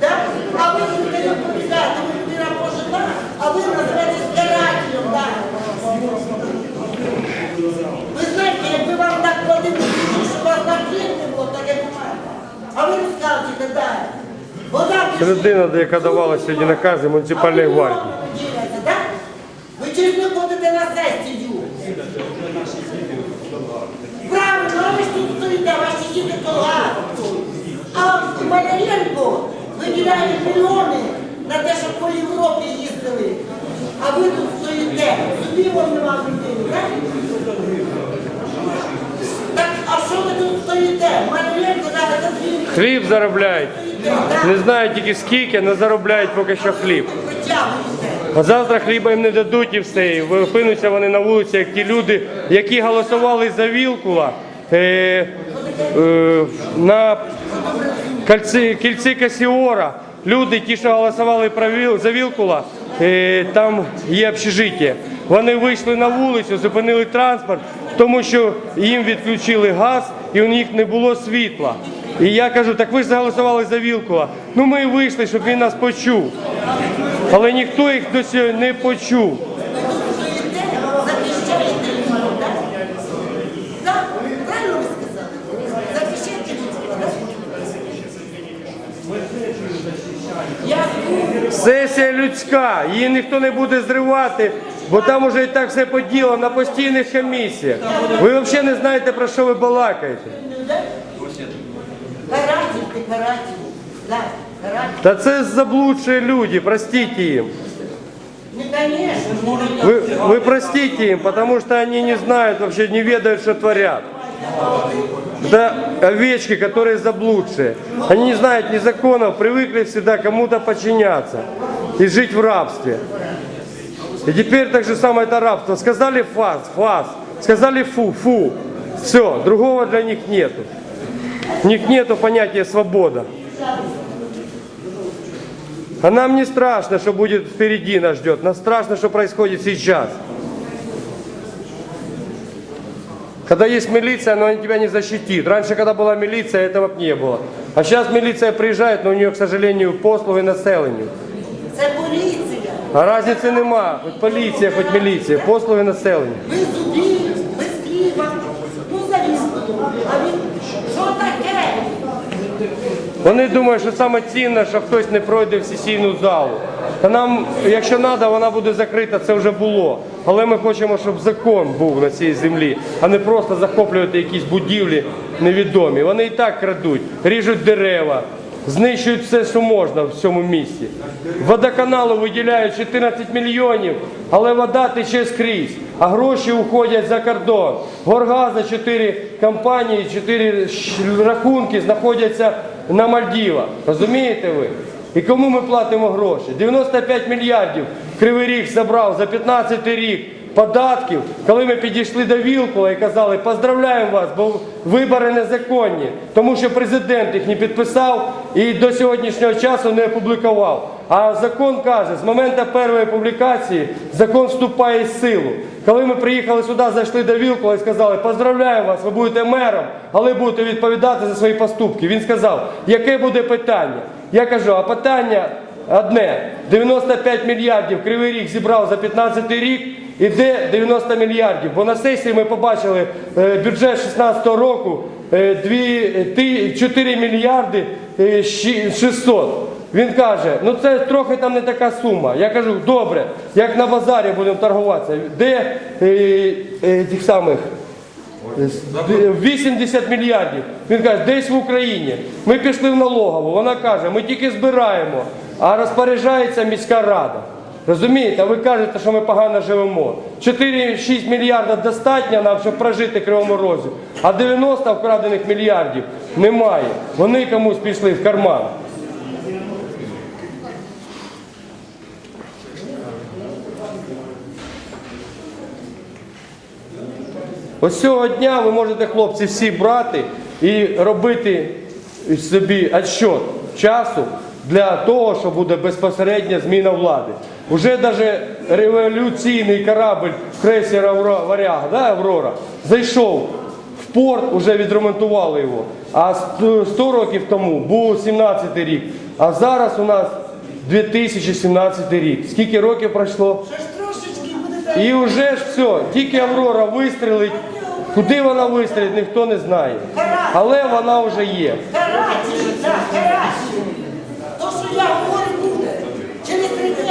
Да? А ви будете відповідати, ви людина пожила, а ви називаєте старателем, да. Ви знаєте, якби вам так платили, що вас так жити було, так як немає. А ви не скажете, Вода пішла. Людина, яка давала сьогодні накази муніципальної гвардії. Ви чого ж не ходите на сесію? Правильно, а ви ж тут стоїте, ваші діти колгаску. А Маляренко виділяє мільйони на те, щоб по Європі їздили. А ви тут стоїте. Собі вам нема людини, так? Так, а що ви тут стоїте? Маляренко зараз за Хліб заробляють. Не знаю тільки скільки, але заробляють поки що хліб. А завтра хліба їм не дадуть і все. І опинуться вони на вулиці, як ті люди, які голосували за Вілкула е, е, на кільці, кільці Касіора. Люди, ті, що голосували за Вілкула, е, там є общежиття. Вони вийшли на вулицю, зупинили транспорт, тому що їм відключили газ і у них не було світла. І я кажу, так ви ж заголосували за Вілкула. Ну ми вийшли, щоб він нас почув. Але ніхто їх досі не почув. стоїте, захищаєте людей, так? Так, правильно ви сказали? Захищаєте людей, так? Я тут, Сесія людська, її ніхто не буде зривати, бо там уже і так все поділо на постійних комісіях. Ви взагалі не знаєте, про що ви балакаєте. людей. Каратель ти, каратель. Да, каратель. Та це заблудші люди, простите їм. Ну, конечно, не Вы, вы простите им, потому что они не знают, вообще не ведают, что творят. Это овечки, которые заблудшие. Они не знают ни законов, привыкли всегда кому-то подчиняться И жить в рабстве. И теперь так же самое это рабство. Сказали фас, фас. Сказали фу, фу. Все, другого для них нету. У них нету понятия свобода. А нам не страшно, что будет впереди нас ждет. Нам страшно, что происходит сейчас. Когда есть милиция, но она тебя не защитит. Раньше, когда была милиция, этого не было. А сейчас милиция приезжает, но у нее, к сожалению, послуги населенню. А разницы нема. Хоть полиция, хоть милиция. Послуги населенню. Ви собі, ви з Києва. Ну, завісно. А він, що таке? Вони думають, що саме цінне, що хтось не пройде в сесійну залу. Та нам, якщо треба, вона буде закрита, це вже було. Але ми хочемо, щоб закон був на цій землі, а не просто захоплювати якісь будівлі невідомі. Вони і так крадуть, ріжуть дерева, знищують все, що можна в цьому місті. Водоканалу виділяють 14 мільйонів, але вода тече скрізь, а гроші уходять за кордон. Горгаза 4 компанії, 4 рахунки знаходяться на Мальдівах. Розумієте ви? І кому ми платимо гроші? 95 мільярдів Кривий Ріг забрав за 15 рік податків, коли ми підійшли до Вілкула і казали, поздравляємо вас, бо вибори незаконні, тому що президент їх не підписав і до сьогоднішнього часу не опублікував. А закон каже, з моменту першої публікації закон вступає в силу. Коли ми приїхали сюди, зайшли до Вілкула і сказали, поздравляємо вас, ви будете мером, але будете відповідати за свої поступки. Він сказав, яке буде питання? Я кажу, а питання одне: 95 мільярдів Кривий Ріг зібрав за 15 рік. І де 90 мільярдів? Бо на сесії ми побачили е, бюджет 16 року е, дві- ти- 4 мільярди е, 600. Він каже, ну це трохи там не така сума. Я кажу, добре, як на базарі будемо торгуватися, де е, е, тих самих 80 мільярдів. Він каже, десь в Україні. Ми пішли в налогову. Вона каже, ми тільки збираємо, а розпоряджається міська рада. Розумієте, а ви кажете, що ми погано живемо. 4-6 мільярдів достатньо нам, щоб прожити Кривому Розі, а 90 вкрадених мільярдів немає. Вони комусь пішли в карман. Ось цього дня ви можете, хлопці, всі брати і робити собі отсчет часу для того, що буде безпосередня зміна влади. Уже навіть революційний корабль крейсер Варяга, да, Аврора, зайшов в порт, вже відремонтували його. А 100 років тому був 17 рік. А зараз у нас 2017 рік. Скільки років пройшло? І вже ж все, тільки Аврора вистрілить. Куди вона вистрілить, ніхто не знає. Але вона вже є. То, що я говорю,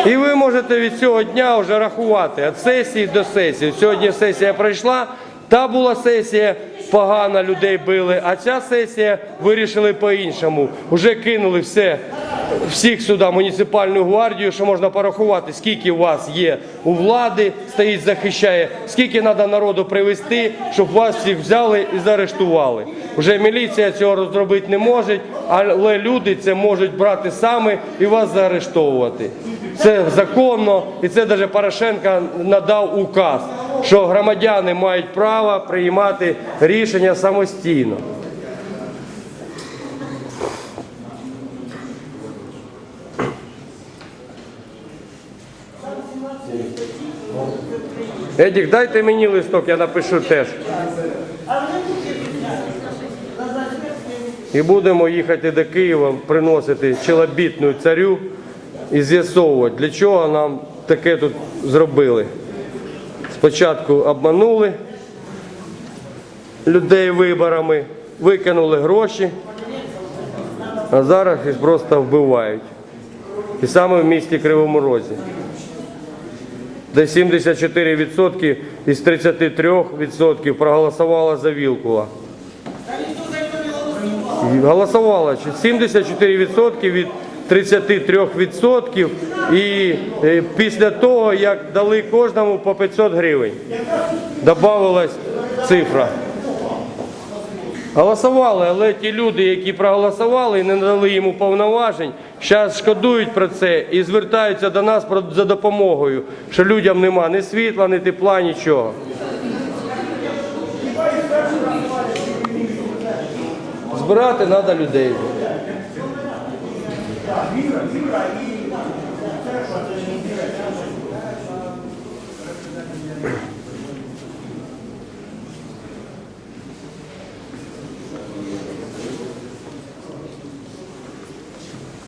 І ви можете від цього дня вже рахувати від сесії до сесії. Сьогодні сесія пройшла, та була сесія, погано людей били, а ця сесія вирішили по-іншому. Уже кинули все, всіх сюди, муніципальну гвардію, що можна порахувати, скільки у вас є у влади, стоїть, захищає, скільки треба народу привезти, щоб вас всіх взяли і заарештували. Вже міліція цього розробити не може, але люди це можуть брати самі і вас заарештовувати. Це законно, і це навіть Порошенко надав указ, що громадяни мають право приймати рішення самостійно. Едік, дайте мені листок, я напишу теж. І будемо їхати до Києва, приносити челобітну царю і з'ясовувати, для чого нам таке тут зробили. Спочатку обманули людей виборами, викинули гроші, а зараз їх просто вбивають. І саме в місті Кривому Розі. Де 74% із 33% проголосувало за Вілкула. Голосувало чи 74% від 33% і е, після того, як дали кожному по 500 гривень, додавалась цифра. Голосували, але ті люди, які проголосували і не надали йому повноважень, зараз шкодують про це і звертаються до нас за допомогою, що людям нема ні світла, ні тепла, нічого. Збирати треба людей. Мира, мира и все, что ты не делаешь.